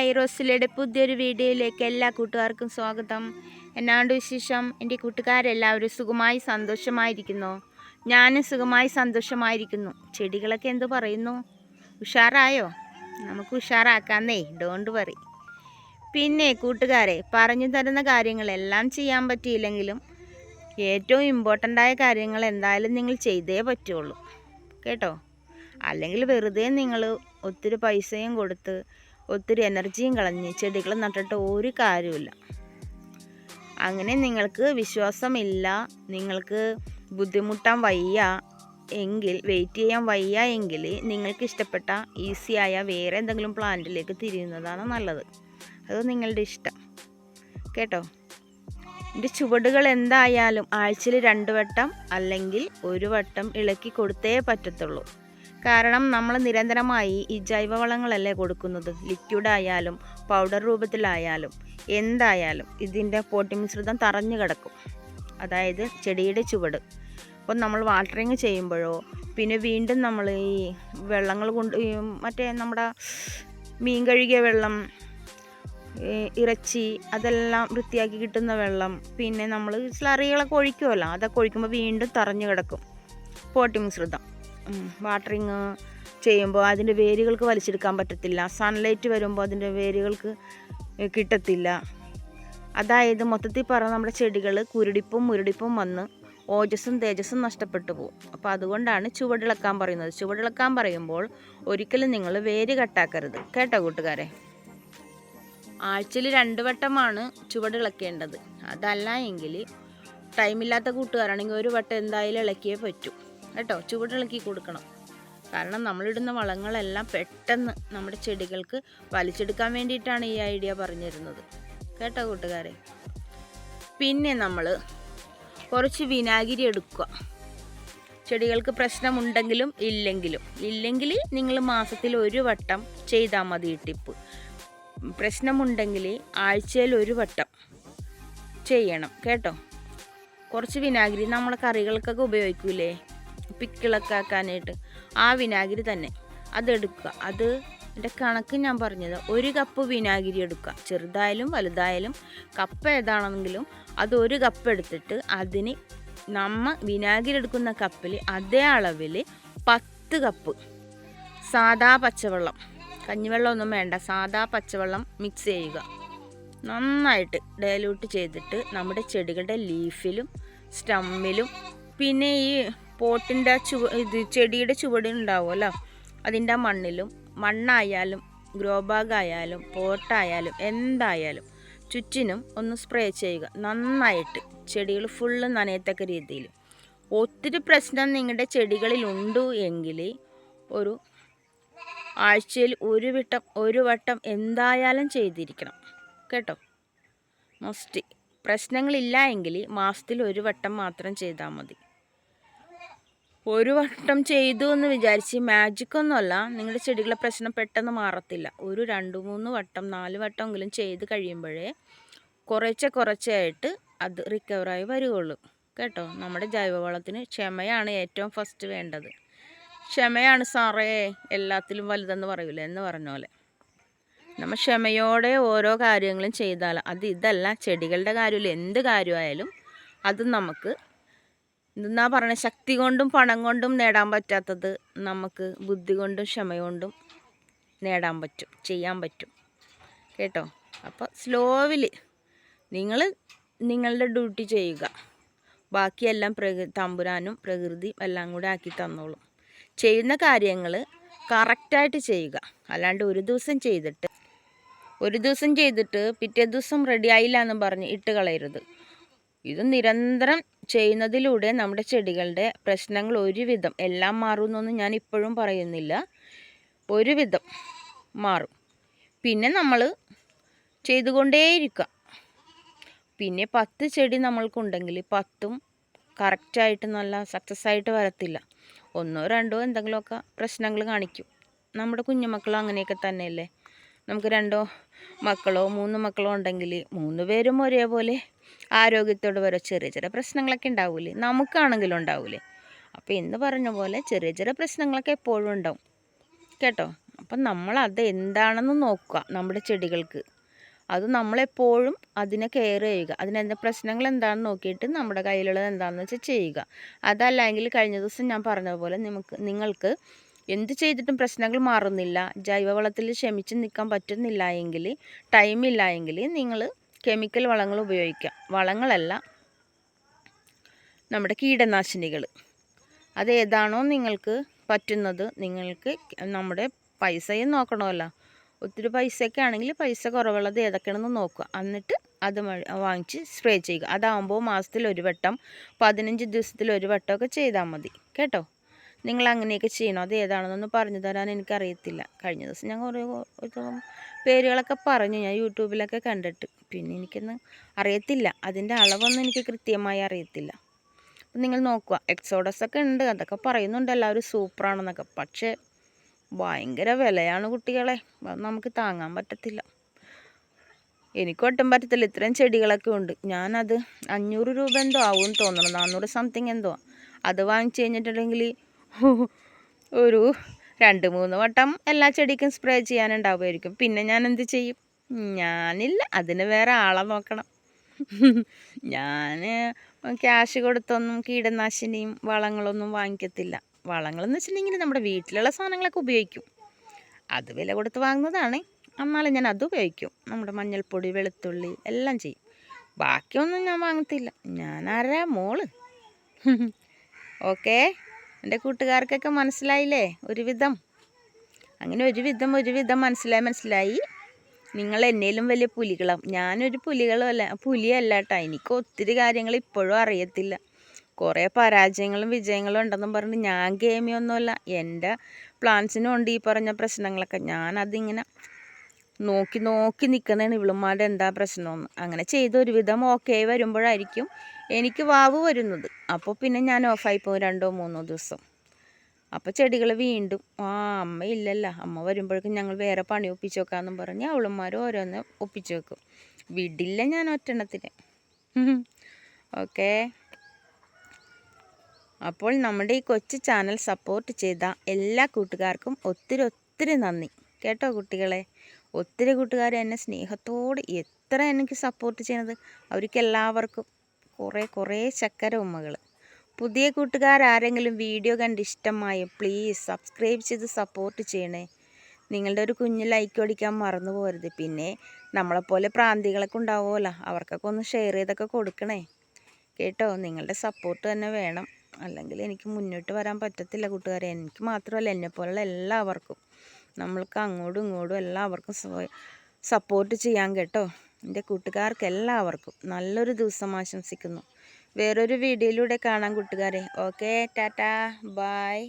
Hi റോസിലയുടെ പുതിയൊരു വീഡിയോയിലേക്ക് എല്ലാ കൂട്ടുകാർക്കും സ്വാഗതം. എന്നാണ്ട് വിശേഷം? എന്റെ കൂട്ടുകാരെല്ലാവരും സുഖമായി സന്തോഷമായിരിക്കുന്നു. ഞാനും സുഖമായി സന്തോഷമായിരിക്കുന്നു. ചെടികളൊക്കെ എന്ത് പറയുന്നു? ഉഷാറായോ? നമുക്ക് ഉഷാറാക്കാന്നേ ഡോണ്ട് വറി പിന്നെ കൂട്ടുകാരെ പറഞ്ഞു തരുന്ന കാര്യങ്ങളെല്ലാം ചെയ്യാൻ പറ്റിയില്ലെങ്കിലും ഏറ്റവും ഇമ്പോർട്ടന്റായ കാര്യങ്ങൾ എന്തായാലും നിങ്ങൾ ചെയ്തേ പറ്റുള്ളൂ. കേട്ടോ? അല്ലെങ്കിൽ വെറുതെ നിങ്ങൾ ഒത്തിരി പൈസയും കൊടുത്ത് ഒത്തിരി എനർജിയും കളഞ്ഞ് ചെടികൾ നട്ടിട്ട് ഒരു കാര്യമില്ല അങ്ങനെ നിങ്ങൾക്ക് വിശ്വാസമില്ല നിങ്ങൾക്ക് ബുദ്ധിമുട്ടാൻ വയ്യ എങ്കിൽ വെയിറ്റ് ചെയ്യാൻ വയ്യ എങ്കിൽ നിങ്ങൾക്ക് ഇഷ്ടപ്പെട്ട ഈസിയായ വേറെ എന്തെങ്കിലും പ്ലാന്റിലേക്ക് തിരിയുന്നതാണ് നല്ലത്. അത് നിങ്ങളുടെ ഇഷ്ടം. കേട്ടോ? എന്റെ ചുവടുകൾ എന്തായാലും ആഴ്ചയിൽ രണ്ട് വട്ടം അല്ലെങ്കിൽ ഒരു വട്ടം ഇളക്കി കൊടുത്തേ പറ്റത്തുള്ളൂ. കാരണം നമ്മൾ നിരന്തരമായി ഈ ജൈവവളങ്ങളല്ലേ കൊടുക്കുന്നത്. ലിക്വിഡ് ആയാലും പൗഡർ രൂപത്തിലായാലും എന്തായാലും ഇതിന്റെ പോട്ടി മിശ്രിതം തറഞ്ഞു കിടക്കും. അതായത് ചെടിയുടെ ചുവട്. അപ്പം നമ്മൾ വാട്ടറിങ് ചെയ്യുമ്പോഴോ പിന്നെ വീണ്ടും നമ്മൾ ഈ വെള്ളങ്ങൾ കൊണ്ട് മറ്റേ നമ്മുടെ മീൻ കഴുകിയ വെള്ളം ഇറച്ചി അതെല്ലാം വൃത്തിയാക്കി കിട്ടുന്ന വെള്ളം പിന്നെ നമ്മൾ സ്ലറികളൊക്കെ ഒഴിക്കുമല്ലോ അതൊക്കെ ഒഴിക്കുമ്പോൾ വീണ്ടും തറഞ്ഞു കിടക്കും. പോട്ടി മിശ്രിതം. വാട്ടറിങ് ചെയ്യുമ്പോൾ അതിന്റെ വേരുകൾക്ക് വലിച്ചെടുക്കാൻ പറ്റത്തില്ല. സൺലൈറ്റ് വരുമ്പോൾ അതിന്റെ വേരുകൾക്ക് കിട്ടത്തില്ല. അതായത് മൊത്തത്തിൽ പറഞ്ഞ നമ്മുടെ ചെടികൾ കുരുടിപ്പും മുരുടിപ്പും വന്ന് ഓജസ്സും തേജസ്സും നഷ്ടപ്പെട്ടു പോകും. അപ്പോൾ അതുകൊണ്ടാണ് ചുവടിളക്കാൻ പറയുന്നത്. ചുവടിളക്കാൻ പറയുമ്പോൾ ഒരിക്കലും നിങ്ങൾ വേര് കട്ടാക്കരുത് കേട്ടോ കൂട്ടുകാരെ? ആഴ്ചയിൽ രണ്ട് വട്ടമാണ് ചുവടിളക്കേണ്ടത്. അതല്ല എങ്കിൽ ടൈമില്ലാത്ത കൂട്ടുകാരാണെങ്കിൽ ഒരു വട്ടം എന്തായാലും ഇളക്കിയേ പറ്റൂ. കേട്ടോ ചുവടിളക്കി കൊടുക്കണം. കാരണം നമ്മളിടുന്ന വളങ്ങളെല്ലാം പെട്ടെന്ന് നമ്മുടെ ചെടികൾക്ക് വലിച്ചെടുക്കാൻ വേണ്ടിയിട്ടാണ് ഈ ഐഡിയ പറഞ്ഞിരുന്നത്. കേട്ടോ കൂട്ടുകാരെ? പിന്നെ നമ്മൾ കുറച്ച് വിനാഗിരി എടുക്കുക. ചെടികൾക്ക് പ്രശ്നമുണ്ടെങ്കിലും ഇല്ലെങ്കിലും. ഇല്ലെങ്കിൽ നിങ്ങൾ മാസത്തിൽ ഒരു വട്ടം ചെയ്താൽ മതി ടിപ്പ്. പ്രശ്നമുണ്ടെങ്കിൽ ആഴ്ചയിൽ ഒരു വട്ടം ചെയ്യണം. കേട്ടോ? കുറച്ച് വിനാഗിരി നമ്മളെ കറികൾക്കൊക്കെ ഉപയോഗിക്കൂലേ? പിക്കിളൊക്കെ ആക്കാനായിട്ട്. ആ വിനാഗിരി തന്നെ. അതെടുക്കുക. അത് എന്റെ കണക്ക് ഞാൻ പറഞ്ഞത്. ഒരു കപ്പ് വിനാഗിരി എടുക്കുക. ചെറുതായാലും വലുതായാലും കപ്പ് ഏതാണെങ്കിലും അത് ഒരു കപ്പ് എടുത്തിട്ട് അതിന് നമ്മ വിനാഗിരി എടുക്കുന്ന കപ്പിൽ അതേ അളവിൽ പത്ത് കപ്പ് സാദാ പച്ചവെള്ളം. കഞ്ഞിവെള്ളമൊന്നും വേണ്ട. സാദാ പച്ചവെള്ളം മിക്സ് ചെയ്യുക. നന്നായിട്ട് ഡയലൂട്ട് ചെയ്തിട്ട് നമ്മുടെ ചെടികളുടെ ലീഫിലും സ്റ്റമ്മിലും പിന്നെ ഈ പോട്ടിന്റെ ചുവ ഇത് ചെടിയുടെ ചുവടുണ്ടാവുമല്ലോ അതിന്റെ മണ്ണിലും മണ്ണായാലും ഗ്രോ ബാഗ് ആയാലും പോട്ടായാലും എന്തായാലും ചുറ്റിനും ഒന്ന് സ്പ്രേ ചെയ്യുക. നന്നായിട്ട് ചെടികൾ ഫുള്ള് നനയത്തക്ക രീതിയിൽ. ഒത്തിരി പ്രശ്നം നിങ്ങളുടെ ചെടികളിലുണ്ട് എങ്കിൽ ഒരു ആഴ്ചയിൽ ഒരു വിട്ടം ഒരു വട്ടം എന്തായാലും ചെയ്തിരിക്കണം. കേട്ടോ? മസ്റ്റ് പ്രശ്നങ്ങളില്ല എങ്കിൽ മാസത്തിൽ ഒരു വട്ടം മാത്രം ചെയ്താൽ മതി. ഒരു വട്ടം ചെയ്തു എന്ന് വിചാരിച്ച് മാജിക് ഒന്നുമല്ല. നിങ്ങളുടെ ചെടികളെ പ്രശ്നം പെട്ടെന്ന് മാറത്തില്ല. ഒരു രണ്ട് മൂന്ന് വട്ടം നാല് വട്ടമെങ്കിലും ചെയ്ത് കഴിയുമ്പോഴേ കുറച്ച് കുറച്ചായിട്ട് അത് റിക്കവറായി വരികയുള്ളൂ കേട്ടോ? നമ്മുടെ ജൈവവളത്തിന് ക്ഷമയാണ് ഏറ്റവും ഫസ്റ്റ് വേണ്ടത്. ക്ഷമയാണ് സാറേ. എല്ലാത്തിലും വലുതെന്ന് പറയൂലേ? എന്ന് പറഞ്ഞ പോലെ. നമ്മൾ ക്ഷമയോടെ ഓരോ കാര്യങ്ങളും ചെയ്താൽ അത് ഇതല്ല. ചെടികളുടെ കാര്യമില്ല. എന്ത് കാര്യമായാലും അത് നമുക്ക് എന്താ പറയണ? ശക്തി കൊണ്ടും പണം കൊണ്ടും നേടാൻ പറ്റാത്തത് നമുക്ക് ബുദ്ധി കൊണ്ടും ക്ഷമ കൊണ്ടും നേടാൻ പറ്റും ചെയ്യാൻ പറ്റും. കേട്ടോ? അപ്പോൾ സ്ലോവിൽ നിങ്ങൾ നിങ്ങളുടെ ഡ്യൂട്ടി ചെയ്യുക. ബാക്കിയെല്ലാം പ്രകൃ തമ്പുരാനും പ്രകൃതിയും എല്ലാം കൂടെ ആക്കി തന്നോളും. ചെയ്യുന്ന കാര്യങ്ങൾ കറക്റ്റായിട്ട് ചെയ്യുക. അല്ലാണ്ട് ഒരു ദിവസം ചെയ്തിട്ട് ഒരു ദിവസം ചെയ്തിട്ട് പിറ്റേ ദിവസം റെഡി ആയില്ല എന്ന് പറഞ്ഞ് ഇട്ട് കളയരുത്. ഇത് നിരന്തരം ചെയ്യുന്നതിലൂടെ നമ്മുടെ ചെടികളുടെ പ്രശ്നങ്ങൾ ഒരുവിധം എല്ലാം മാറുമെന്നൊന്നും ഞാൻ ഇപ്പോഴും പറയുന്നില്ല. ഒരുവിധം മാറും. പിന്നെ നമ്മൾ ചെയ്തുകൊണ്ടേയിരിക്കുക. പിന്നെ പത്ത് ചെടി നമ്മൾക്കുണ്ടെങ്കിൽ പത്തും കറക്റ്റായിട്ട് നല്ല സക്സസ് ആയിട്ട് വരത്തില്ല. ഒന്നോ രണ്ടോ എന്തെങ്കിലുമൊക്കെ പ്രശ്നങ്ങൾ കാണിക്കും. നമ്മുടെ കുഞ്ഞുമക്കളും അങ്ങനെയൊക്കെ തന്നെയല്ലേ? നമുക്ക് രണ്ടോ മക്കളോ മൂന്ന് മക്കളോ ഉണ്ടെങ്കിൽ മൂന്ന് പേരും ഒരേപോലെ ആരോഗ്യത്തോട് വരെ ചെറിയ ചെറിയ പ്രശ്നങ്ങളൊക്കെ ഉണ്ടാവില്ലേ നമുക്കാണെങ്കിലും ഉണ്ടാവില്ലേ അപ്പോൾ എന്ന് പറഞ്ഞ പോലെ ചെറിയ ചെറിയ പ്രശ്നങ്ങളൊക്കെ എപ്പോഴും ഉണ്ടാവും. കേട്ടോ? അപ്പം നമ്മൾ അത് എന്താണെന്ന് നോക്കുക നമ്മുടെ ചെടികൾക്ക്. അത് നമ്മളെപ്പോഴും അതിനെ കെയർ ചെയ്യുക. അതിനെന്താ പ്രശ്നങ്ങൾ എന്താണെന്ന് നോക്കിയിട്ട് നമ്മുടെ കയ്യിലുള്ളത് എന്താണെന്ന് വെച്ചാൽ ചെയ്യുക. അതല്ലെങ്കിൽ കഴിഞ്ഞ ദിവസം ഞാൻ പറഞ്ഞതുപോലെ നിങ്ങൾക്ക് നിങ്ങൾക്ക് എന്ത് ചെയ്തിട്ടും പ്രശ്നങ്ങൾ മാറുന്നില്ല. ജൈവവളത്തിൽ ക്ഷമിച്ച് നിൽക്കാൻ പറ്റുന്നില്ല എങ്കിൽ ടൈമില്ല എങ്കിൽ നിങ്ങൾ കെമിക്കൽ വളങ്ങൾ ഉപയോഗിക്കാം. വളങ്ങളല്ല നമ്മുടെ കീടനാശിനികൾ. അതേതാണോ നിങ്ങൾക്ക് പറ്റുന്നത് നിങ്ങൾക്ക് നമ്മുടെ പൈസയും നോക്കണമല്ലോ. ഒത്തിരി പൈസയൊക്കെ ആണെങ്കിൽ പൈസ കുറവുള്ളത് ഏതൊക്കെയാണെന്ന് നോക്കുക. എന്നിട്ട് അത് വാങ്ങിച്ച് സ്പ്രേ ചെയ്യുക. അതാകുമ്പോൾ മാസത്തിൽ ഒരു വട്ടം പതിനഞ്ച് ദിവസത്തിൽ ഒരു വട്ടമൊക്കെ ചെയ്താൽ മതി. കേട്ടോ? നിങ്ങൾ അങ്ങനെയൊക്കെ ചെയ്യണോ? അത് ഏതാണെന്നൊന്ന് പറഞ്ഞു തരാൻ എനിക്കറിയത്തില്ല. കഴിഞ്ഞ ദിവസം ഞാൻ കുറേ പേരുകളൊക്കെ പറഞ്ഞു. ഞാൻ യൂട്യൂബിലൊക്കെ കണ്ടിട്ട്. പിന്നെ എനിക്കൊന്ന് അറിയത്തില്ല. അതിന്റെ അളവൊന്നും എനിക്ക് കൃത്യമായി അറിയത്തില്ല. നിങ്ങൾ നോക്കുക. എക്സോഡസ് ഒക്കെ ഉണ്ട്. അതൊക്കെ പറയുന്നുണ്ട്. എല്ലാവരും സൂപ്പറാണെന്നൊക്കെ. പക്ഷേ ഭയങ്കര വിലയാണ് കുട്ടികളെ. അത് നമുക്ക് താങ്ങാൻ പറ്റത്തില്ല. എനിക്ക് ഒട്ടും പറ്റത്തില്ല. ഇത്രയും ചെടികളൊക്കെ ഉണ്ട്. ഞാനത് അഞ്ഞൂറ് രൂപ എന്തോ ആവും തോന്നണം. നാനൂറ് സംതിങ് എന്തോ. അത് വാങ്ങിച്ചു കഴിഞ്ഞിട്ടുണ്ടെങ്കിൽ ഒരു രണ്ട് മൂന്ന് വട്ടം എല്ലാ ചെടിക്കും സ്പ്രേ ചെയ്യാനുണ്ടാവുമായിരിക്കും. പിന്നെ ഞാൻ എന്ത് ചെയ്യും? ഞാനില്ല അതിന് വേറെ ആളെ നോക്കണം. ഞാൻ ക്യാഷ് കൊടുത്തൊന്നും കീടനാശിനിയും വളങ്ങളൊന്നും വാങ്ങിക്കത്തില്ല. വളങ്ങളെന്ന് വെച്ചിട്ടുണ്ടെങ്കിൽ നമ്മുടെ വീട്ടിലുള്ള സാധനങ്ങളൊക്കെ ഉപയോഗിക്കും. അത് വില കൊടുത്ത് വാങ്ങുന്നതാണ്. എന്നാലും ഞാൻ അത് ഉപയോഗിക്കും. നമ്മുടെ മഞ്ഞൾപ്പൊടി വെളുത്തുള്ളി എല്ലാം ചെയ്യും. ബാക്കിയൊന്നും ഞാൻ വാങ്ങത്തില്ല. ഞാൻ ആരാ? മോൾ. ഓക്കേ എന്റെ കൂട്ടുകാർക്കൊക്കെ മനസ്സിലായില്ലേ? ഒരുവിധം. അങ്ങനെ ഒരുവിധം ഒരുവിധം മനസ്സിലായി മനസ്സിലായി. നിങ്ങൾ എന്നേലും വലിയ പുലികളാവും ഞാനൊരു പുലികളല്ല പുലിയല്ല കേട്ടോ എനിക്ക് ഒത്തിരി കാര്യങ്ങൾ ഇപ്പോഴും അറിയത്തില്ല. കുറേ പരാജയങ്ങളും വിജയങ്ങളും ഉണ്ടെന്നും പറഞ്ഞ് ഞാൻ ഗെയിമിയൊന്നുമല്ല എന്റെ പ്ലാൻസിനും ഉണ്ട് ഈ പറഞ്ഞ പ്രശ്നങ്ങളൊക്കെ. ഞാനതിങ്ങനെ നോക്കി നോക്കി നിൽക്കുന്നതാണ് ഇവളുമാരുടെ എന്താ പ്രശ്നമെന്ന്. അങ്ങനെ ചെയ്ത് ഒരുവിധം ഓക്കെ വരുമ്പോഴായിരിക്കും എനിക്ക് വാവ് വരുന്നത്. അപ്പോൾ പിന്നെ ഞാൻ ഓഫായി പോകും രണ്ടോ മൂന്നോ ദിവസം. അപ്പോൾ ചെടികൾ വീണ്ടും ആ അമ്മ ഇല്ലല്ല. അമ്മ വരുമ്പോഴേക്കും ഞങ്ങൾ വേറെ പണി ഒപ്പിച്ച് വെക്കാമെന്നും പറഞ്ഞ് അവളുമാർ ഓരോന്ന് ഒപ്പിച്ച് വെക്കും. വിടില്ല ഞാൻ ഒറ്റണത്തിന് ഓക്കേ. അപ്പോൾ നമ്മുടെ ഈ കൊച്ചു ചാനൽ സപ്പോർട്ട് ചെയ്ത എല്ലാ കൂട്ടുകാർക്കും ഒത്തിരി ഒത്തിരി നന്ദി. കേട്ടോ കുട്ടികളെ? ഒത്തിരി കൂട്ടുകാർ എന്നെ സ്നേഹത്തോടെ എത്ര എനിക്ക് സപ്പോർട്ട് ചെയ്യണത്. അവർക്ക് എല്ലാവർക്കും കുറേ കുറേ ചക്കര ഉമ്മകൾ പുതിയ കൂട്ടുകാർ ആരെങ്കിലും വീഡിയോ കണ്ട് ഇഷ്ടമായി പ്ലീസ് സബ്സ്ക്രൈബ് ചെയ്ത് സപ്പോർട്ട് ചെയ്യണേ. നിങ്ങളുടെ ഒരു കുഞ്ഞ് ലൈക്ക് അടിക്കാൻ മറന്നു പോരുത് പിന്നെ നമ്മളെപ്പോലെ പ്രാന്തികളൊക്കെ ഉണ്ടാവുമല്ലോ അവർക്കൊക്കെ ഒന്ന് ഷെയർ ചെയ്തൊക്കെ കൊടുക്കണേ. കേട്ടോ നിങ്ങളുടെ സപ്പോർട്ട് തന്നെ വേണം. അല്ലെങ്കിൽ എനിക്ക് മുന്നോട്ട് വരാൻ പറ്റത്തില്ല കൂട്ടുകാരെ. എനിക്ക് മാത്രമല്ല എന്നെപ്പോലുള്ള എല്ലാവർക്കും. നമ്മൾക്ക് അങ്ങോട്ടും ഇങ്ങോട്ടും എല്ലാവർക്കും സപ്പോർട്ട് ചെയ്യാൻ കേട്ടോ. എന്റെ കൂട്ടുകാർക്ക് എല്ലാവർക്കും നല്ലൊരു ദിവസം ആശംസിക്കുന്നു. വേറൊരു വീഡിയോയിലൂടെ കാണാം കൂട്ടുകാരെ. ഓക്കെ ടാറ്റാ. ബായ്